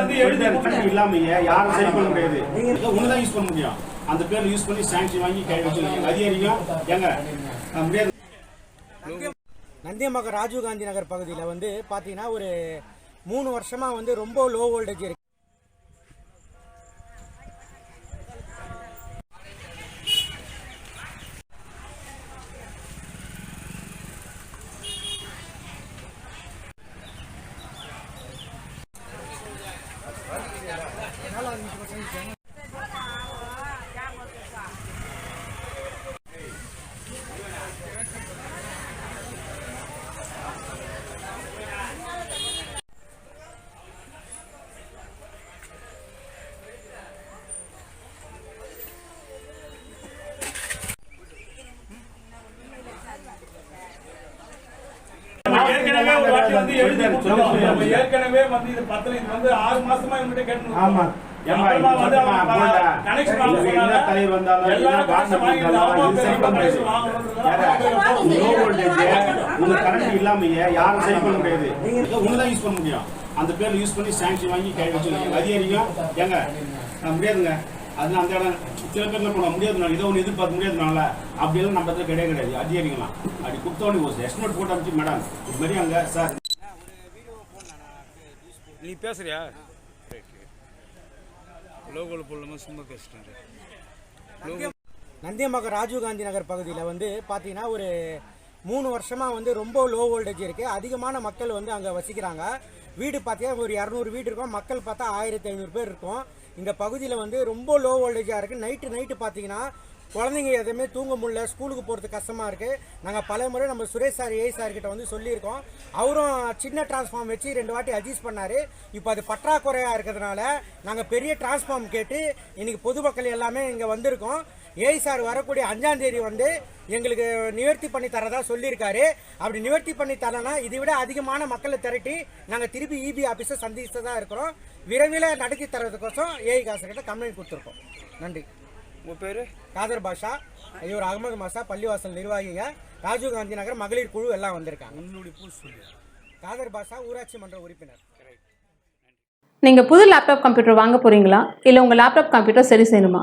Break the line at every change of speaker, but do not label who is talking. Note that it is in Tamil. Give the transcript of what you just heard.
வந்து எழுதி
இல்லாமயே யாரும் சரி பண்ண முடியாது. ஒன்று தான் யூஸ் பண்ண முடியும். அந்த பேர்ல யூஸ் பண்ணி சாங்ஷன் வாங்கி கை வச்சிருக்கீங்க அதிகாரியும் எங்க முடியாது.
நந்தியம்பாக்கம் ராஜீவ்காந்தி நகர் பகுதியில் வந்து பார்த்தீங்கன்னா ஒரு மூணு வருஷமாக வந்து ரொம்ப லோ வோல்டேஜ் இருக்கு.
ஏற்கனவே ஒரு வாட்டி வந்து நம்ம ஏற்கனவே வந்து இது பத்தல இது வந்து ஆறு மாசமா இவங்ககிட்ட கேட்டு
ஆமா. முடியாது. இல்லாமயே யாரும் சரி பண்ண முடியாது. ஒன்று தான் யூஸ் பண்ண முடியும். அந்த பேர்ல யூஸ் பண்ணி சாங்ஷன் வாங்கி கை வச்சிருக்கீங்க. அதிகாரியும் எங்க அஹ் முடியாதுங்க. அது அந்த இடம் சில பேர் என்ன பண்ண முடியாதுனால இதை ஒன்று எதிர்பார்க்க முடியாதுனால அப்படியெல்லாம் நம்ம இடத்துல கிடையாது. கிடையாது அதிகாரிங்களாம் அப்படி கொடுத்தோடனே ஒரு எஸ்டிமேட் போட்டு அனுப்பிச்சு மேடம் இது மாதிரி அங்க சார்
நீ பேசுறியா? லோகோவில் போடலாமா? சும்மா கஷ்டம்
நந்தியம்பாக்கம் ராஜீவ்காந்தி நகர் பகுதியில் வந்து பார்த்தீங்கன்னா ஒரு மூணு வருஷமாக வந்து ரொம்ப லோ வோல்டேஜ் இருக்குது அதிகமான மக்கள் வந்து அங்கே வசிக்கிறாங்க. வீடு பார்த்தீங்கன்னா ஒரு இரநூறு வீடு இருக்கும். மக்கள் பார்த்தா ஆயிரத்தி ஐநூறு பேர் இருக்கும். இந்த பகுதியில் வந்து ரொம்ப லோ வோல்டேஜாக இருக்குது நைட்டு நைட்டு பார்த்தீங்கன்னா குழந்தைங்க எதுவுமே தூங்க முடியல ஸ்கூலுக்கு போகிறது கஷ்டமாக இருக்குது நாங்கள் பல முறை நம்ம சுரேஷ் சார் ஏஐ சார்கிட்ட வந்து சொல்லியிருக்கோம். அவரும் சின்ன டிரான்ஸ்ஃபார்ம் வச்சு ரெண்டு வாட்டி அட்ஜஸ்ட் பண்ணார். இப்போ அது பற்றாக்குறையாக இருக்கிறதுனால நாங்கள் பெரிய டிரான்ஸ்ஃபார்ம் கேட்டு இன்றைக்கி பொதுமக்கள் எல்லாமே இங்கே வந்திருக்கோம். ஏஐ சார் வரக்கூடிய அஞ்சாம் தேதி வந்து எங்களுக்கு நிவர்த்தி பண்ணி தரதா சொல்லியிருக்காரு. அப்படி நிவர்த்தி பண்ணி தரனா இதை விட அதிகமான மக்களை திரட்டி நாங்கள் திருப்பி இபி ஆஃபீஸை சந்திச்சு தான் இருக்கிறோம். விரைவில் நடத்தி தரதுக்கோசம் ஏஐ காசு கிட்ட கம்ப்ளைண்ட் கொடுத்துருக்கோம். நன்றி.
உங்கள் பேர்?
காதர் பாஷா. இவர் அகமது மாசா பள்ளிவாசல் நிர்வாகிங்க. ராஜீவ்காந்தி நகர் மகளிர் குழு எல்லாம் வந்திருக்காங்க. காதர் பாஷா ஊராட்சி மன்ற உறுப்பினர்.
நீங்கள் புது லேப்டாப் கம்ப்யூட்டர் வாங்க போகிறீங்களா இல்லை உங்கள் லேப்டாப் கம்ப்யூட்டர் சரி செய்யணுமா?